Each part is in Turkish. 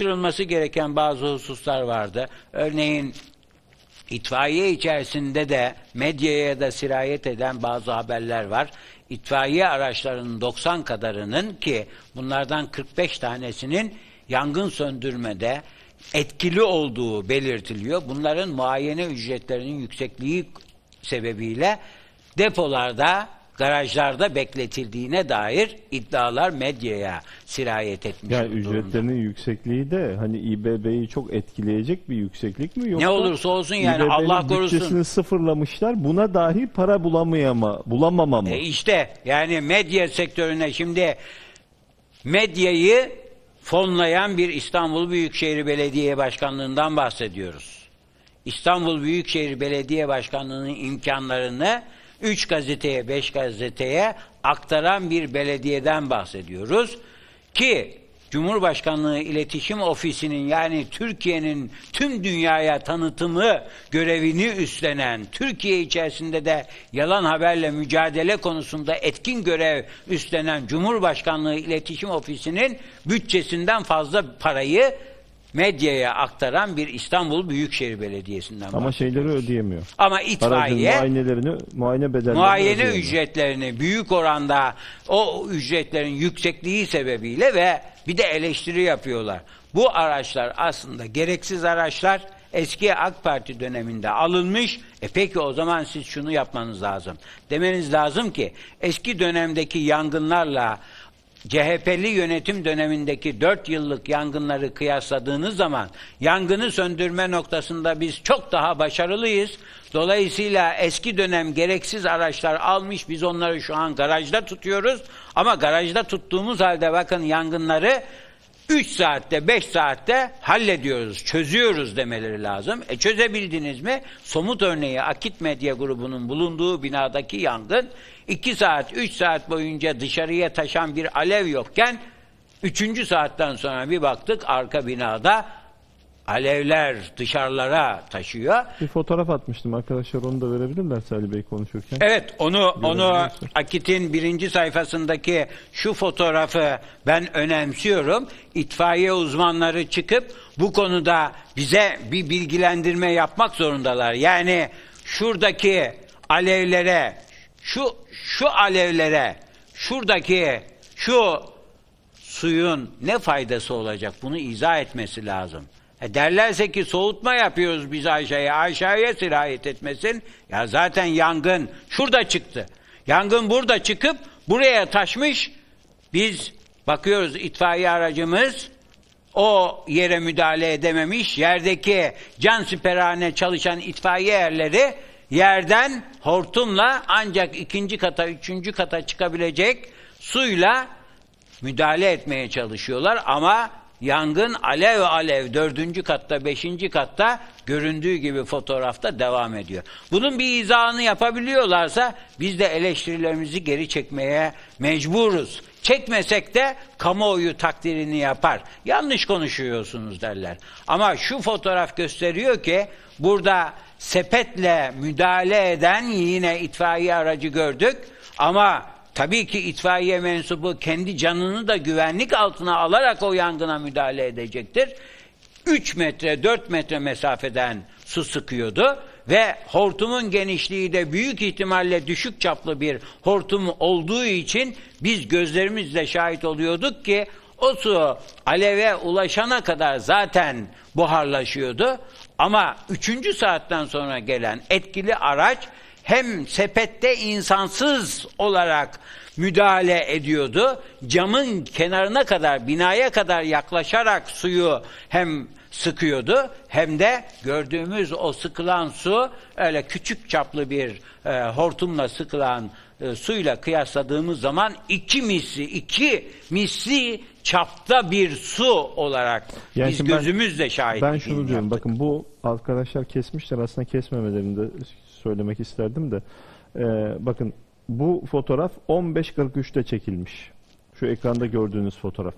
araştırılması gereken bazı hususlar vardı. Örneğin itfaiye içerisinde de medyaya da sirayet eden bazı haberler var. İtfaiye araçlarının 90 kadarının ki bunlardan 45 tanesinin yangın söndürmede etkili olduğu belirtiliyor. Bunların muayene ücretlerinin yüksekliği sebebiyle depolarda, garajlarda bekletildiğine dair iddialar medyaya sirayet etmiş Yani durumda. ücretlerinin yüksekliği de hani İBB'yi çok etkileyecek bir yükseklik mi yoksa Ne olursa olsun yani İBB'nin Allah korusun. bütçesini sıfırlamışlar. Buna dahi para bulamayama, bulamama mı? E işte yani medya sektörüne şimdi medyayı fonlayan bir İstanbul Büyükşehir Belediye Başkanlığından bahsediyoruz. İstanbul Büyükşehir Belediye Başkanlığı'nın imkanlarını 3 gazeteye, 5 gazeteye aktaran bir belediyeden bahsediyoruz. Ki Cumhurbaşkanlığı İletişim Ofisi'nin yani Türkiye'nin tüm dünyaya tanıtımı görevini üstlenen, Türkiye içerisinde de yalan haberle mücadele konusunda etkin görev üstlenen Cumhurbaşkanlığı İletişim Ofisi'nin bütçesinden fazla parayı medyaya aktaran bir İstanbul Büyükşehir Belediyesi'nden Ama şeyleri ödeyemiyor. Ama Aracın itfaiye muayenelerini, muayene bedellerini muayene ödeyemiyor. ücretlerini büyük oranda o ücretlerin yüksekliği sebebiyle ve bir de eleştiri yapıyorlar. Bu araçlar aslında gereksiz araçlar eski AK Parti döneminde alınmış. E peki o zaman siz şunu yapmanız lazım. Demeniz lazım ki eski dönemdeki yangınlarla CHP'li yönetim dönemindeki 4 yıllık yangınları kıyasladığınız zaman yangını söndürme noktasında biz çok daha başarılıyız. Dolayısıyla eski dönem gereksiz araçlar almış biz onları şu an garajda tutuyoruz. Ama garajda tuttuğumuz halde bakın yangınları 3 saatte 5 saatte hallediyoruz, çözüyoruz demeleri lazım. E çözebildiniz mi? Somut örneği Akit Medya grubunun bulunduğu binadaki yangın 2 saat 3 saat boyunca dışarıya taşan bir alev yokken 3. saatten sonra bir baktık arka binada alevler dışarılara taşıyor. Bir fotoğraf atmıştım arkadaşlar onu da verebilirler Ali Bey konuşurken. Evet onu onu. Akit'in birinci sayfasındaki şu fotoğrafı ben önemsiyorum. İtfaiye uzmanları çıkıp bu konuda bize bir bilgilendirme yapmak zorundalar. Yani şuradaki alevlere şu şu alevlere şuradaki şu suyun ne faydası olacak bunu izah etmesi lazım. E derlerse ki soğutma yapıyoruz biz aşağıya, aşağıya sirayet etmesin. Ya zaten yangın şurada çıktı. Yangın burada çıkıp buraya taşmış. Biz bakıyoruz itfaiye aracımız o yere müdahale edememiş. Yerdeki can siperhane çalışan itfaiye erleri yerden hortumla ancak ikinci kata, üçüncü kata çıkabilecek suyla müdahale etmeye çalışıyorlar ama yangın alev alev dördüncü katta, beşinci katta göründüğü gibi fotoğrafta devam ediyor. Bunun bir izahını yapabiliyorlarsa biz de eleştirilerimizi geri çekmeye mecburuz. Çekmesek de kamuoyu takdirini yapar. Yanlış konuşuyorsunuz derler. Ama şu fotoğraf gösteriyor ki burada sepetle müdahale eden yine itfaiye aracı gördük. Ama tabii ki itfaiye mensubu kendi canını da güvenlik altına alarak o yangına müdahale edecektir. 3 metre 4 metre mesafeden su sıkıyordu ve hortumun genişliği de büyük ihtimalle düşük çaplı bir hortum olduğu için biz gözlerimizle şahit oluyorduk ki o su aleve ulaşana kadar zaten buharlaşıyordu ama 3. saatten sonra gelen etkili araç hem sepette insansız olarak müdahale ediyordu. Camın kenarına kadar, binaya kadar yaklaşarak suyu hem sıkıyordu hem de gördüğümüz o sıkılan su öyle küçük çaplı bir e, hortumla sıkılan e, suyla kıyasladığımız zaman iki misli, iki misli çapta bir su olarak Yani biz gözümüzle şahit Ben şunu diyorum. bakın bu arkadaşlar kesmişler. Aslında kesmemelerini de söylemek isterdim de. Ee, bakın bu fotoğraf 15.43'te çekilmiş. Şu ekranda gördüğünüz fotoğraf.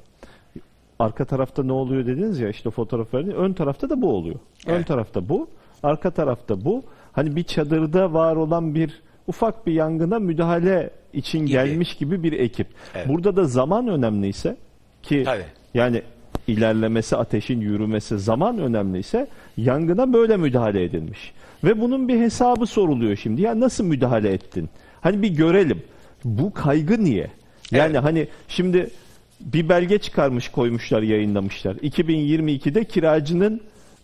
Arka tarafta ne oluyor dediniz ya işte fotoğraf verdi. Ön tarafta da bu oluyor. Ön Evet. tarafta bu, arka tarafta bu. Hani bir çadırda var olan bir ufak bir yangına müdahale için Gibi. gelmiş gibi bir ekip. Evet. Burada da zaman önemliyse ki Tabii. yani ilerlemesi, ateşin yürümesi zaman önemliyse yangına böyle müdahale edilmiş. Ve bunun bir hesabı soruluyor şimdi. Ya nasıl müdahale ettin? Hani bir görelim. Bu kaygı niye? Yani Evet. hani şimdi bir belge çıkarmış koymuşlar yayınlamışlar. 2022'de kiracının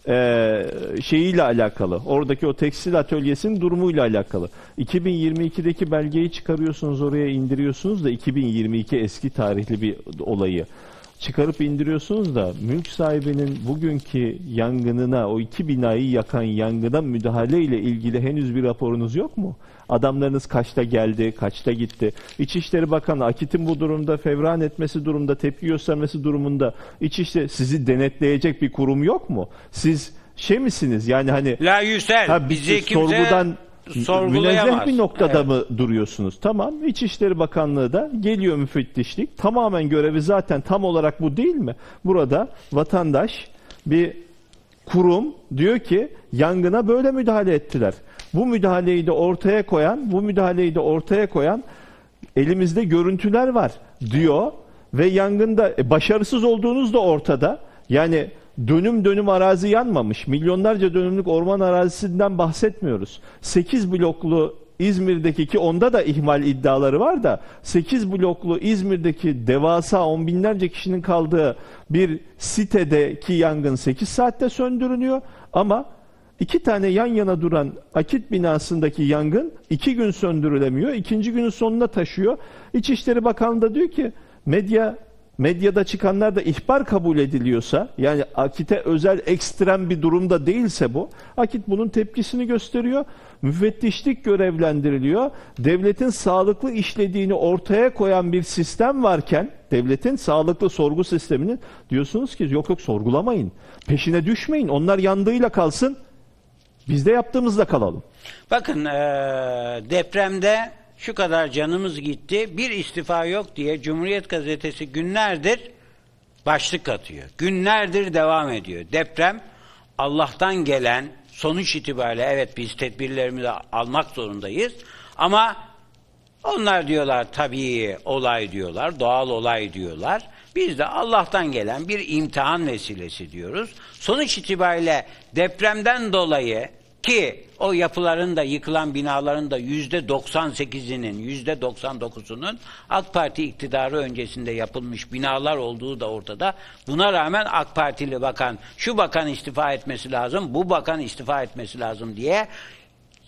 eee, şeyiyle alakalı. Oradaki o tekstil atölyesinin durumuyla alakalı. 2022'deki belgeyi çıkarıyorsunuz oraya indiriyorsunuz da 2022 eski tarihli bir olayı çıkarıp indiriyorsunuz da mülk sahibinin bugünkü yangınına o iki binayı yakan yangına müdahale ile ilgili henüz bir raporunuz yok mu? Adamlarınız kaçta geldi, kaçta gitti? İçişleri Bakanı Akit'in bu durumda fevran etmesi durumunda, tepki göstermesi durumunda İçişleri sizi denetleyecek bir kurum yok mu? Siz şey misiniz yani hani La Yüsel Ha, bizi kimse sorgudan sorgulayamaz. münezzeh bir noktada Evet. mı duruyorsunuz? Tamam. İçişleri Bakanlığı da geliyor müfettişlik. Tamamen görevi zaten tam olarak bu değil mi? Burada vatandaş bir kurum diyor ki yangına böyle müdahale ettiler. Bu müdahaleyi de ortaya koyan, bu müdahaleyi de ortaya koyan elimizde görüntüler var diyor ve yangında e, başarısız olduğunuz da ortada. Yani dönüm dönüm arazi yanmamış. Milyonlarca dönümlük orman arazisinden bahsetmiyoruz. 8 bloklu İzmir'deki ki onda da ihmal iddiaları var da 8 bloklu İzmir'deki devasa on binlerce kişinin kaldığı bir sitedeki yangın 8 saatte söndürülüyor ama İki tane yan yana duran akit binasındaki yangın iki gün söndürülemiyor. İkinci günün sonuna taşıyor. İçişleri Bakanlığı da diyor ki medya medyada çıkanlar da ihbar kabul ediliyorsa yani akite özel ekstrem bir durumda değilse bu akit bunun tepkisini gösteriyor. Müfettişlik görevlendiriliyor. Devletin sağlıklı işlediğini ortaya koyan bir sistem varken devletin sağlıklı sorgu sisteminin diyorsunuz ki yok yok sorgulamayın. Peşine düşmeyin. Onlar yandığıyla kalsın. Biz de yaptığımızda kalalım. Bakın eee, depremde şu kadar canımız gitti. Bir istifa yok diye Cumhuriyet Gazetesi günlerdir başlık atıyor. Günlerdir devam ediyor. Deprem Allah'tan gelen sonuç itibariyle evet biz tedbirlerimizi almak zorundayız. Ama onlar diyorlar tabii olay diyorlar, doğal olay diyorlar. Biz de Allah'tan gelen bir imtihan vesilesi diyoruz. Sonuç itibariyle depremden dolayı ki o yapıların da yıkılan binaların da yüzde 98'inin yüzde 99'unun AK Parti iktidarı öncesinde yapılmış binalar olduğu da ortada. Buna rağmen AK Partili bakan şu bakan istifa etmesi lazım, bu bakan istifa etmesi lazım diye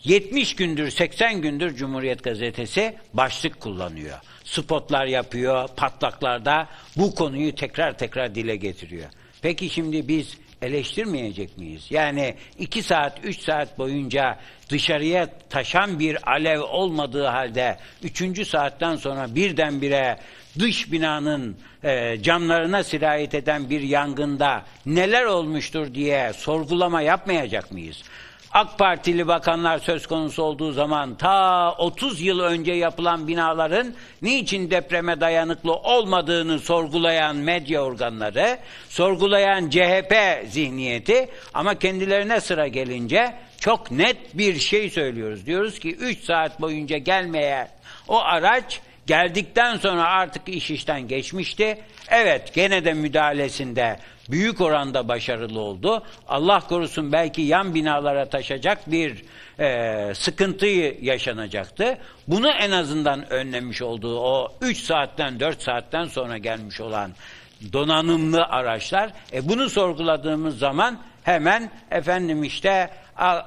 70 gündür 80 gündür Cumhuriyet Gazetesi başlık kullanıyor. Spotlar yapıyor, patlaklarda bu konuyu tekrar tekrar dile getiriyor. Peki şimdi biz eleştirmeyecek miyiz? Yani 2 saat 3 saat boyunca dışarıya taşan bir alev olmadığı halde 3. saatten sonra birdenbire dış binanın e, camlarına sirayet eden bir yangında neler olmuştur diye sorgulama yapmayacak mıyız? AK Partili bakanlar söz konusu olduğu zaman ta 30 yıl önce yapılan binaların niçin depreme dayanıklı olmadığını sorgulayan medya organları, sorgulayan CHP zihniyeti ama kendilerine sıra gelince çok net bir şey söylüyoruz. Diyoruz ki 3 saat boyunca gelmeye o araç geldikten sonra artık iş işten geçmişti. Evet gene de müdahalesinde büyük oranda başarılı oldu. Allah korusun belki yan binalara taşacak bir e, sıkıntı yaşanacaktı. Bunu en azından önlemiş olduğu o 3 saatten 4 saatten sonra gelmiş olan donanımlı araçlar. E, bunu sorguladığımız zaman hemen efendim işte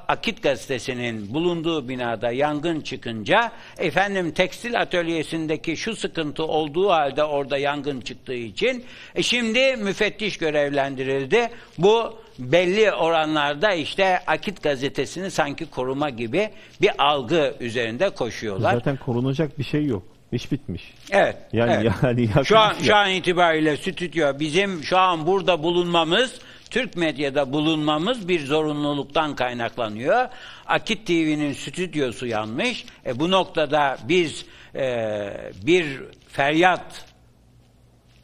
Akit gazetesinin bulunduğu binada yangın çıkınca efendim tekstil atölyesindeki şu sıkıntı olduğu halde orada yangın çıktığı için e şimdi müfettiş görevlendirildi. Bu belli oranlarda işte Akit gazetesini sanki koruma gibi bir algı üzerinde koşuyorlar. Zaten korunacak bir şey yok. İş bitmiş. Evet. Yani evet. yani şu an yaklaşık- şu an itibariyle stüdyo bizim şu an burada bulunmamız Türk medyada bulunmamız bir zorunluluktan kaynaklanıyor. Akit TV'nin stüdyosu yanmış. E, bu noktada biz e, bir feryat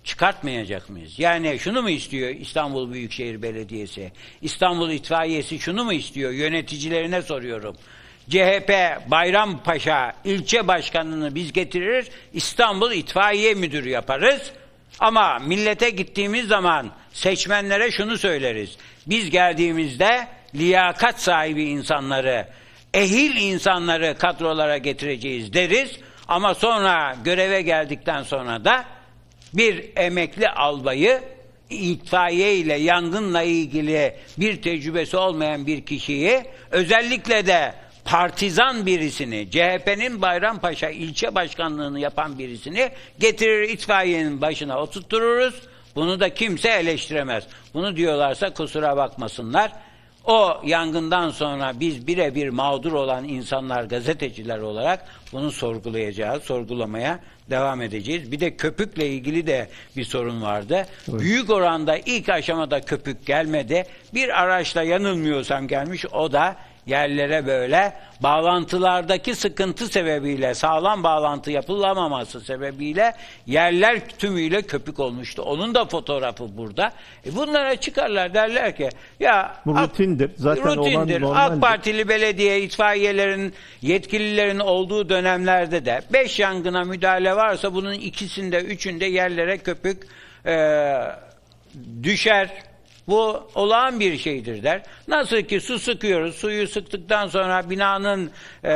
çıkartmayacak mıyız? Yani şunu mu istiyor İstanbul Büyükşehir Belediyesi? İstanbul İtfaiyesi şunu mu istiyor? Yöneticilerine soruyorum. CHP Bayrampaşa ilçe başkanını biz getirir, İstanbul İtfaiye Müdürü yaparız. Ama millete gittiğimiz zaman seçmenlere şunu söyleriz. Biz geldiğimizde liyakat sahibi insanları, ehil insanları kadrolara getireceğiz deriz. Ama sonra göreve geldikten sonra da bir emekli albayı itfaiye ile yangınla ilgili bir tecrübesi olmayan bir kişiyi özellikle de partizan birisini, CHP'nin Bayrampaşa ilçe başkanlığını yapan birisini getirir itfaiyenin başına oturttururuz. Bunu da kimse eleştiremez. Bunu diyorlarsa kusura bakmasınlar. O yangından sonra biz birebir mağdur olan insanlar, gazeteciler olarak bunu sorgulayacağız, sorgulamaya devam edeceğiz. Bir de köpükle ilgili de bir sorun vardı. Büyük oranda ilk aşamada köpük gelmedi. Bir araçla yanılmıyorsam gelmiş. O da yerlere böyle bağlantılardaki sıkıntı sebebiyle sağlam bağlantı yapılamaması sebebiyle yerler tümüyle köpük olmuştu. Onun da fotoğrafı burada. E bunlara çıkarlar derler ki ya Bu rutindir. Zaten olan rutindir. normaldir. AK Partili belediye itfaiyelerin yetkililerin olduğu dönemlerde de 5 yangına müdahale varsa bunun ikisinde üçünde yerlere köpük e, düşer. Bu olağan bir şeydir der. Nasıl ki su sıkıyoruz. Suyu sıktıktan sonra binanın e,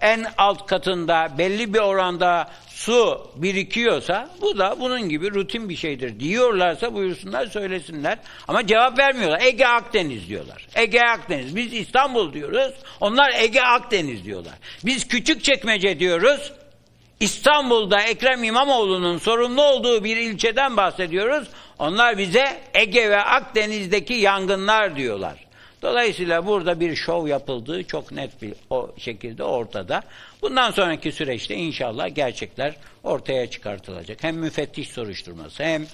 en alt katında belli bir oranda su birikiyorsa bu da bunun gibi rutin bir şeydir. Diyorlarsa buyursunlar söylesinler. Ama cevap vermiyorlar. Ege Akdeniz diyorlar. Ege Akdeniz. Biz İstanbul diyoruz. Onlar Ege Akdeniz diyorlar. Biz Küçükçekmece diyoruz. İstanbul'da Ekrem İmamoğlu'nun sorumlu olduğu bir ilçeden bahsediyoruz. Onlar bize Ege ve Akdeniz'deki yangınlar diyorlar. Dolayısıyla burada bir şov yapıldığı çok net bir o şekilde ortada. Bundan sonraki süreçte inşallah gerçekler ortaya çıkartılacak. Hem müfettiş soruşturması hem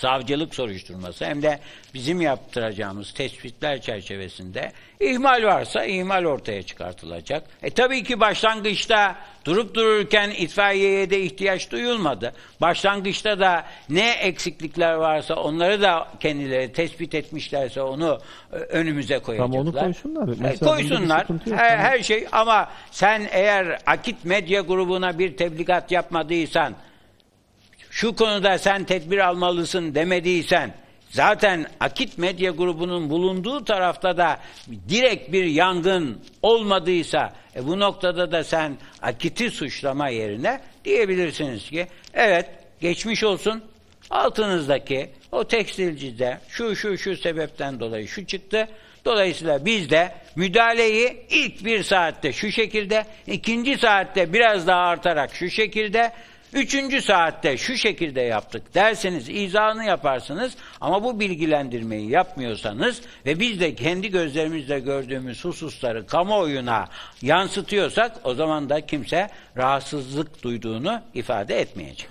savcılık soruşturması hem de bizim yaptıracağımız tespitler çerçevesinde ihmal varsa ihmal ortaya çıkartılacak. E tabii ki başlangıçta durup dururken itfaiyeye de ihtiyaç duyulmadı. Başlangıçta da ne eksiklikler varsa onları da kendileri tespit etmişlerse onu e, önümüze koyacaklar. onu koysunlar. E, Mesela koysunlar. yok. Her, Tamam. her şey ama sen eğer Akit Medya grubuna bir tebligat yapmadıysan şu konuda sen tedbir almalısın demediysen zaten Akit Medya grubunun bulunduğu tarafta da direkt bir yangın olmadıysa e bu noktada da sen Akit'i suçlama yerine diyebilirsiniz ki evet geçmiş olsun altınızdaki o tekstilcide şu şu şu sebepten dolayı şu çıktı. Dolayısıyla biz de müdahaleyi ilk bir saatte şu şekilde, ikinci saatte biraz daha artarak şu şekilde, Üçüncü saatte şu şekilde yaptık derseniz izahını yaparsınız ama bu bilgilendirmeyi yapmıyorsanız ve biz de kendi gözlerimizle gördüğümüz hususları kamuoyuna yansıtıyorsak o zaman da kimse rahatsızlık duyduğunu ifade etmeyecek.